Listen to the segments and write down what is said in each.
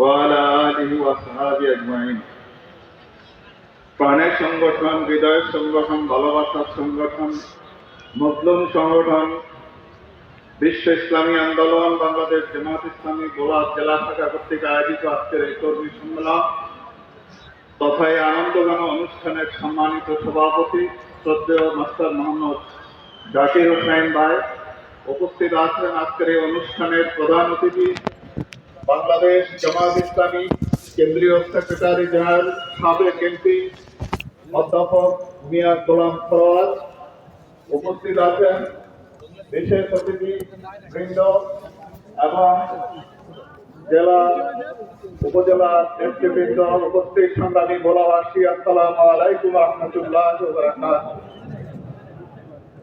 ওয়ালা আলিহি ওয়াসাহাবি আজমাইন প্রাণের সংগঠন, হৃদয়ের সংগঠন, ভালোবাসার সংগঠন মজলুম সংগঠন, বিশ্ব ইসলামী আন্দোলন, বাংলাদেশ জামাত ইসলামী গোলাপ জেলা শাখা কর্তৃক আয়োজিত আজকের এই কর্মী সম্মেলন তথা এই আনন্দগান অনুষ্ঠানের সম্মানিত সভাপতি শ্রদ্ধেয় মাস্টার মোহাম্মদ জাকির হোসাইন ভাই উপস্থিত আছেন আজকের এই অনুষ্ঠানের প্রধান অতিথি বাংলাদেশ জামাত ইসলামী কেন্দ্রীয় সেক্রেটারি জেনারেল সাবেক এমপি অধ্যাপক মিয়া গোলাম ফরওয়াজ উপস্থিত আছেন বিশেষ অতিথি বৃন্দ এবং জেলা উপজেলা নেতৃবৃন্দ উপস্থিত সংগ্রামী ভোলাবাসী আসসালাম আলাইকুম রহমতুল্লাহ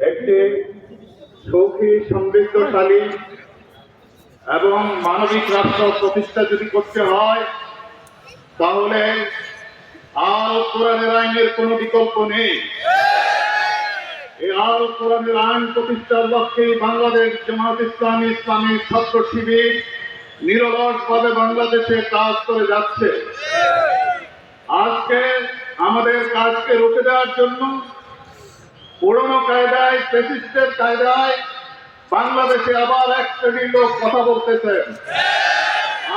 একটি সুখী, সমৃদ্ধশালী এবং মানবিক রাষ্ট্র প্রতিষ্ঠা যদি করতে হয়, তাহলে আল কোরআনের আইনের কোনো বিকল্প নেই। এই আল কোরআনের আইন প্রতিষ্ঠার লক্ষ্যে বাংলাদেশ জামাত ইসলামী ইসলামী ছাত্র শিবির ভাবে বাংলাদেশে কাজ করে যাচ্ছে। আজকে আমাদের কাজকে রুখে দেওয়ার জন্য পুরনো কায়দায় প্রেসিডেন্টের কায়দায় বাংলাদেশে আবার এক শ্রেণির লোক কথা বলতেছেন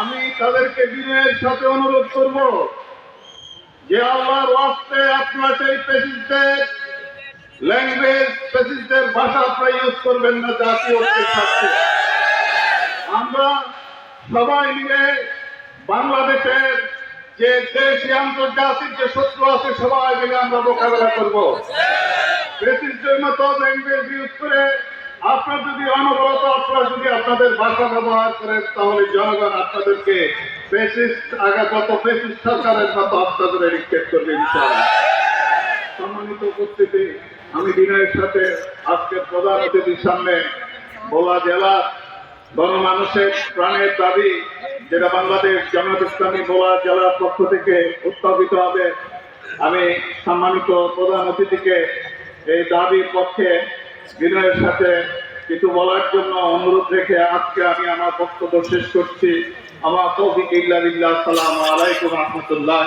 আমি তাদেরকে বিনয়ের সাথে অনুরোধ করব যে আল্লাহর ওয়াস্তে আপনারা সেই প্রেসিডেন্ট ল্যাঙ্গুয়েজ প্রেসিডেন্টের ভাষা আপনারা ইউজ করবেন না, জাতীয় স্বার্থে আমরা সবাই মিলে বাংলাদেশের যে দেশ আন্তর্জাতিক যে শত্রু আছে, সবাই মিলে আমরা মোকাবেলা করব। প্রেসিডেন্টের মতো ল্যাঙ্গুয়েজ ইউজ করে আপনার যদি অনবরত আপনারা যদি আপনাদের ভাষা ব্যবহার করেন, তাহলে জনগণ আপনাদেরকে আগাগত ফেসিস্ট সরকারের মতো আপনাদের রিক্টেট করবে সম্মানিত উপস্থিতি, আমি বিনয়ের সাথে আজকের প্রধান অতিথির সামনে ভোলা জেলা গণমানুষের প্রাণের দাবি, যেটা বাংলাদেশ জামাত ইসলামী ভোলা জেলার পক্ষ থেকে উত্থাপিত হবে। আমি সম্মানিত প্রধান অতিথিকে এই দাবির পক্ষে বিনয়ের সাথে কিছু বলার জন্য অনুরোধ রেখে আজকে আমি আমার বক্তব্য শেষ করছি। আমার তৌফিক ইল্লা বিল্লাহ, আসসালামু আলাইকুম রহমতুল্লাহ